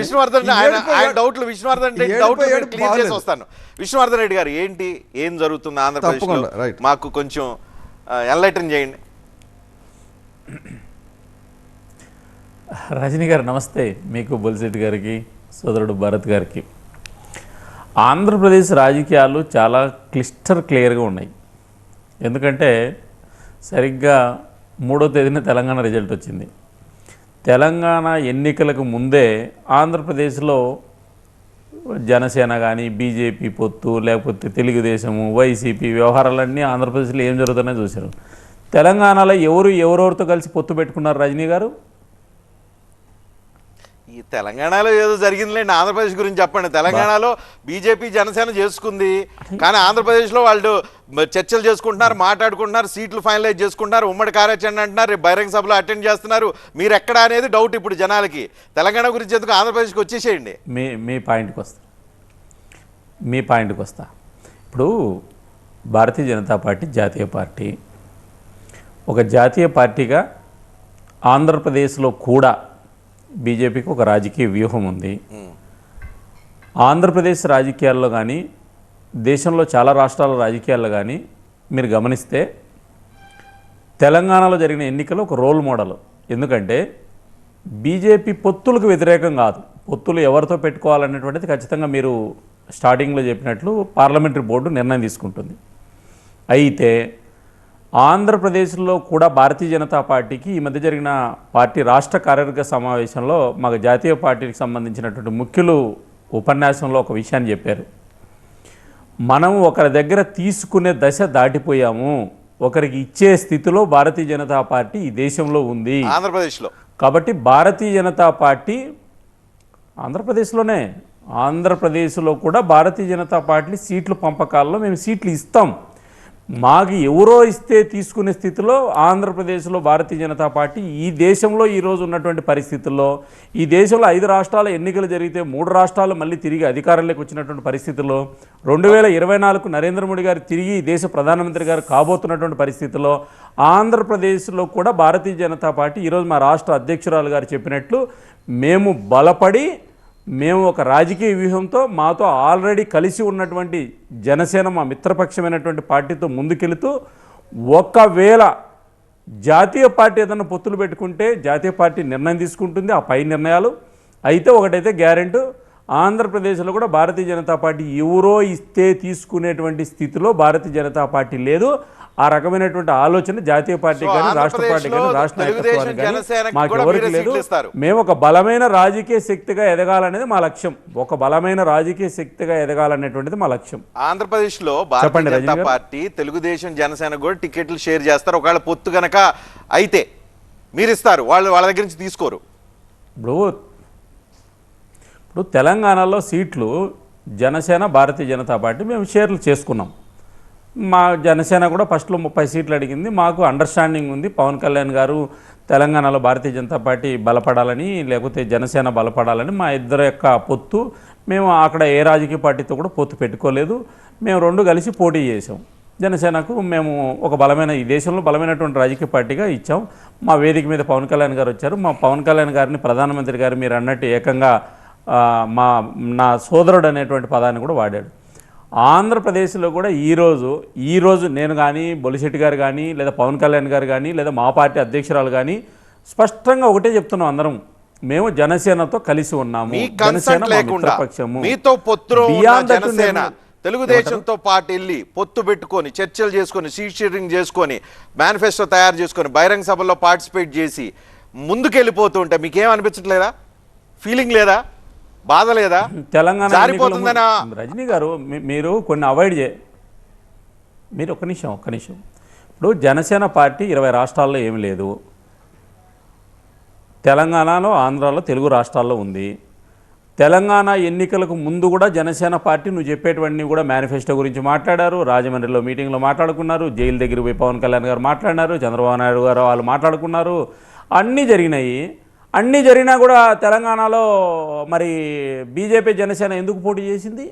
విష్ణువర్ధన్ ఆయన డౌట్లు రెడ్డి ఏడుపు డౌట్లు ఏడుపు క్లియర్ చేసి బాగాలేదు. వస్తాను విష్ణువర్ధన్ రెడ్డి గారు ఏంటి? ఏం జరుగుతుంది ఆంధ్రప్రదేశ్. మాకు కొంచెం ఎన్లైటన్ చేయండి. రజనీ గారు నమస్తే. మీకు బొలిశెట్టి గారికి సోదరుడు భరత్ గారికి. ఆంధ్రప్రదేశ్ రాజకీయాలు చాలా క్లిస్టర్ క్లియర్గా ఉన్నాయి. ఎందుకంటే సరిగ్గా మూడో తేదీన తెలంగాణ రిజల్ట్ వచ్చింది. తెలంగాణ ఎన్నికలకు ముందే ఆంధ్రప్రదేశ్లో జనసేన కానీ బీజేపీ పొత్తు లేకపోతే తెలుగుదేశము వైసీపీ వ్యవహారాలన్నీ ఆంధ్రప్రదేశ్లో ఏం జరుగుతున్నాయో చూశారు. తెలంగాణలో ఎవరు ఎవరెవరితో కలిసి పొత్తు పెట్టుకున్నారు రజనీ గారు? ఈ తెలంగాణలో ఏదో జరిగిందిలేండి ఆంధ్రప్రదేశ్ గురించి చెప్పండి. తెలంగాణలో బీజేపీ జనసేన చేసుకుంది. కానీ ఆంధ్రప్రదేశ్లో వాళ్ళు చర్చలు చేసుకుంటున్నారు మాట్లాడుకుంటున్నారు సీట్లు ఫైనలైజ్ చేసుకుంటున్నారు ఉమ్మడి కార్యాచరణ అంటున్నారు బహిరంగ సభలో అటెండ్ చేస్తున్నారు. మీరు ఎక్కడ అనేది డౌట్ ఇప్పుడు జనాలకి. తెలంగాణ గురించి ఎందుకు ఆంధ్రప్రదేశ్కి వచ్చేసేయండి? మీ మీ పాయింట్కి వస్తా. మీ పాయింట్కి వస్తా. ఇప్పుడు భారతీయ జనతా పార్టీ జాతీయ పార్టీ ఒక జాతీయ పార్టీగా ఆంధ్రప్రదేశ్లో కూడా బీజేపీకి ఒక రాజకీయ వ్యూహం ఉంది. ఆంధ్రప్రదేశ్ రాజకీయాల్లో కానీ దేశంలో చాలా రాష్ట్రాల రాజకీయాల్లో కానీ మీరు గమనిస్తే తెలంగాణలో జరిగిన ఎన్నికలు ఒక రోల్ మోడల్. ఎందుకంటే బీజేపీ పొత్తులకు వ్యతిరేకం కాదు. పొత్తులు ఎవరితో పెట్టుకోవాలనేటువంటిది ఖచ్చితంగా మీరు స్టార్టింగ్లో చెప్పినట్లు పార్లమెంటరీ బోర్డు నిర్ణయం తీసుకుంటుంది. అయితే ఆంధ్రప్రదేశ్లో కూడా భారతీయ జనతా పార్టీకి ఈ మధ్య జరిగిన పార్టీ రాష్ట్ర కార్యవర్గ సమావేశంలో మాకు జాతీయ పార్టీకి సంబంధించినటువంటి ముఖ్యులు ఉపన్యాసంలో ఒక విషయాన్ని చెప్పారు. మనం ఒకరి దగ్గర తీసుకునే దశ దాటిపోయాము. ఒకరికి ఇచ్చే స్థితిలో భారతీయ జనతా పార్టీ ఈ దేశంలో ఉంది. ఆంధ్రప్రదేశ్లో. కాబట్టి భారతీయ జనతా పార్టీ ఆంధ్రప్రదేశ్లోనే. ఆంధ్రప్రదేశ్లో కూడా భారతీయ జనతా పార్టీ సీట్లు పంపకాల్లో మేము సీట్లు ఇస్తాం. మాకు ఎవరో ఇస్తే తీసుకునే స్థితిలో ఆంధ్రప్రదేశ్లో భారతీయ జనతా పార్టీ ఈ దేశంలో ఈరోజు ఉన్నటువంటి పరిస్థితుల్లో ఈ దేశంలో ఐదు రాష్ట్రాల ఎన్నికలు జరిగితే మూడు రాష్ట్రాలు మళ్ళీ తిరిగి అధికారంలోకి వచ్చినటువంటి పరిస్థితుల్లో రెండు వేల ఇరవై నాలుగు నరేంద్ర మోడీ గారు తిరిగి దేశ ప్రధానమంత్రి గారు కాబోతున్నటువంటి పరిస్థితుల్లో ఆంధ్రప్రదేశ్లో కూడా భారతీయ జనతా పార్టీ ఈరోజు మా రాష్ట్ర అధ్యక్షురాలు గారు చెప్పినట్లు మేము బలపడి మేము ఒక రాజకీయ వ్యూహంతో మాతో ఆల్రెడీ కలిసి ఉన్నటువంటి జనసేన మా మిత్రపక్షమైనటువంటి పార్టీతో ముందుకెళుతూ ఒకవేళ జాతీయ పార్టీ ఏదైనా పొత్తులు పెట్టుకుంటే జాతీయ పార్టీ నిర్ణయం తీసుకుంటుంది ఆ పై నిర్ణయాలు. అయితే ఒకటైతే గ్యారెంటీ ఆంధ్రప్రదేశ్లో కూడా భారతీయ జనతా పార్టీ ఎవరో ఇస్తే తీసుకునేటువంటి స్థితిలో భారతీయ జనతా పార్టీ లేదు. ఆ రకమైనటువంటి ఆలోచన జాతీయ పార్టీ కానీ రాష్ట్ర పార్టీ కానీ రాష్ట్ర తెలుగుదేశం, నాయకత్వానికి కానీ జనసేనకి మాకు కూడా ఎవరికి మీరే లేదు. మేము ఒక బలమైన రాజకీయ శక్తిగా ఎదగాలనేది మా లక్ష్యం. ఒక బలమైన రాజకీయ శక్తిగా ఎదగాలనేటువంటిది మా లక్ష్యం. ఆంధ్రప్రదేశ్లో చెప్పండి, భారతీయ రజనీ జనతా. పార్టీ తెలుగుదేశం జనసేన కూడా టికెట్లు షేర్ చేస్తారు. ఒకవేళ పొత్తు గనక అయితే మీరు ఇస్తారు వాళ్ళు వాళ్ళ దగ్గర నుంచి తీసుకోరు. ఇప్పుడు ఇప్పుడు తెలంగాణలో సీట్లు జనసేన భారతీయ జనతా పార్టీ మేము షేర్లు చేసుకున్నాం. మా జనసేన కూడా ఫస్ట్లో ముప్పై సీట్లు అడిగింది. మాకు అండర్స్టాండింగ్ ఉంది. పవన్ కళ్యాణ్ గారు తెలంగాణలో భారతీయ జనతా పార్టీ బలపడాలని లేకపోతే జనసేన బలపడాలని మా ఇద్దరు యొక్క పొత్తు. మేము అక్కడ ఏ రాజకీయ పార్టీతో కూడా పొత్తు పెట్టుకోలేదు. మేము రెండు కలిసి పోటీ చేసాం జనసేనకు మేము ఒక బలమైన ఈ దేశంలో బలమైనటువంటి రాజకీయ పార్టీగా ఇచ్చాం. మా వేదిక మీద పవన్ కళ్యాణ్ గారు వచ్చారు. మా పవన్ కళ్యాణ్ గారిని ప్రధానమంత్రి గారు మీరు అన్నట్టు ఏకంగా మా నా సోదరుడు అనేటువంటి పదాన్ని కూడా వాడాడు. ఆంధ్రప్రదేశ్లో కూడా ఈరోజు ఈరోజు నేను కానీ బొలిశెట్టి గారు కానీ లేదా పవన్ కళ్యాణ్ గారు కానీ లేదా మా పార్టీ అధ్యక్షురాలు కానీ స్పష్టంగా ఒకటే చెప్తున్నాం అందరం. మేము జనసేనతో కలిసి ఉన్నాము. జనసేన మిత్రపక్షము. మీతో that జనసేన తెలుగుదేశంతో పాటు వెళ్ళి పొత్తు పెట్టుకొని చర్చలు చేసుకొని సీట్ షేరింగ్ చేసుకొని మేనిఫెస్టో తయారు చేసుకొని బహిరంగ సభల్లో పార్టిసిపేట్ చేసి ముందుకెళ్ళిపోతుంటే మీకేం అనిపించట్లేదా? ఫీలింగ్ లేదా? బాధ లేదా? తెలంగాణ జారిపోతుందనా? రజనీ గారు మీరు కొన్ని అవాయిడ్ చే మీరు ఒక్క నిమిషం ఒక్క నిమిషం. ఇప్పుడు జనసేన పార్టీ ఇరవై రాష్ట్రాల్లో ఏమి లేదు. తెలంగాణలో ఆంధ్రాలో తెలుగు రాష్ట్రాల్లో ఉంది. తెలంగాణ ఎన్నికలకు ముందు కూడా జనసేన పార్టీ నువ్వు చెప్పేటువంటి కూడా మేనిఫెస్టో గురించి మాట్లాడారు. రాజమండ్రిలో మీటింగ్లో మాట్లాడుకున్నారు. జైలు దగ్గర పోయి పవన్ కళ్యాణ్ గారు మాట్లాడినారు. చంద్రబాబు నాయుడు గారు వాళ్ళు మాట్లాడుకున్నారు. అన్నీ జరిగినాయి. అన్నీ జరిగినా కూడా తెలంగాణలో మరి బీజేపీ జనసేన ఎందుకు పోటీ చేసింది?